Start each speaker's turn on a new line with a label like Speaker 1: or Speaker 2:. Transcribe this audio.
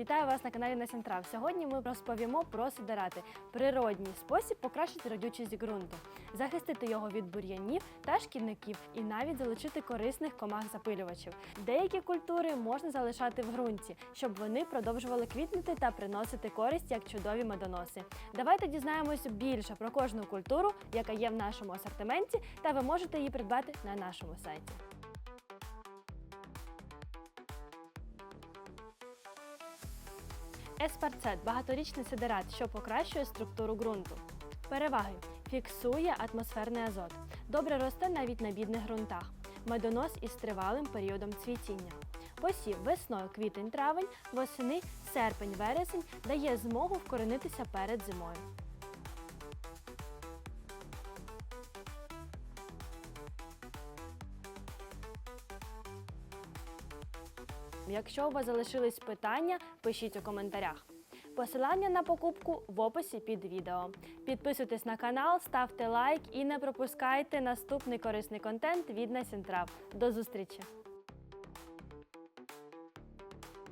Speaker 1: Вітаю вас на каналі Насінтрав. Сьогодні ми розповімо про сидерати – природній спосіб покращити родючість ґрунту, захистити його від бур'янів та шкідників і навіть залучити корисних комах-запилювачів. Деякі культури можна залишати в ґрунті, щоб вони продовжували квітнути та приносити користь як чудові медоноси. Давайте дізнаємось більше про кожну культуру, яка є в нашому асортименті, та ви можете її придбати на нашому сайті. Еспарцет багаторічний сидерат, що покращує структуру ґрунту. Переваги: фіксує атмосферний азот, добре росте навіть на бідних ґрунтах, медонос із тривалим періодом цвітіння. Посів весною квітень-травень, восени серпень-вересень дає змогу вкоренитися перед зимою. Якщо у вас залишились питання, пишіть у коментарях. Посилання на покупку в описі під відео. Підписуйтесь на канал, ставте лайк і не пропускайте наступний корисний контент від Насінтрав. До зустрічі!